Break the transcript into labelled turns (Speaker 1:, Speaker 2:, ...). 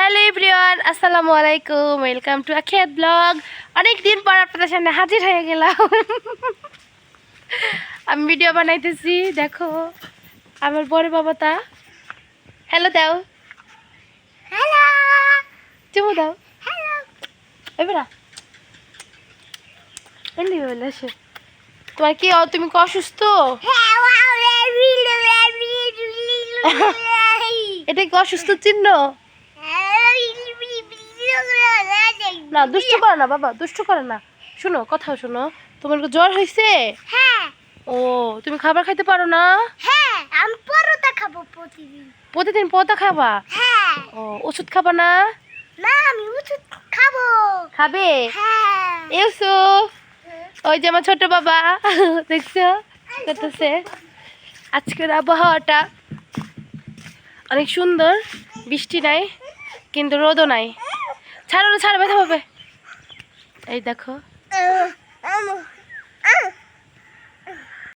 Speaker 1: Hello everyone আসসালামু আলাইকুম welcome to আখেদ blog. অনেক দিন পর আপনাদের সামনে হাজির হয়ে গেলাম। আমি ভিডিও বানাইতেছি দেখো আমার বড় বাবাটা হ্যালো দাও।
Speaker 2: হ্যালো
Speaker 1: চুমু দাও।
Speaker 2: হ্যালো
Speaker 1: এবারা এলি বলে আসো তোমার কি তুমি কি অসুস্থ?
Speaker 2: হ্যাঁ
Speaker 1: এটা কি অসুস্থ চিহ্ন? না দুষ্টু করে না বাবা দুষ্টু করো না। শোনো কথাও শোনো। তোমার কি জ্বর হয়েছে
Speaker 2: হ্যাঁ।
Speaker 1: ও তুমি খাবার খাইতে পারো না?
Speaker 2: হ্যাঁ আমি পরোটা খাব প্রতিদিন।
Speaker 1: প্রতিদিন পদা খাবা?
Speaker 2: হ্যাঁ।
Speaker 1: ও ওষুধ খাবা না?
Speaker 2: না আমি ওষুধ খাব।
Speaker 1: খাবে?
Speaker 2: হ্যাঁ।
Speaker 1: এসো ওই যে আমার ছোট বাবা দেখছ? করতেছে। আজকের আবহাওয়াটা অনেক সুন্দর বৃষ্টি নাই কিন্তু রোদও নাই। ছাড়ো ছাড়ো ব্যথা পাবে। এই দেখো।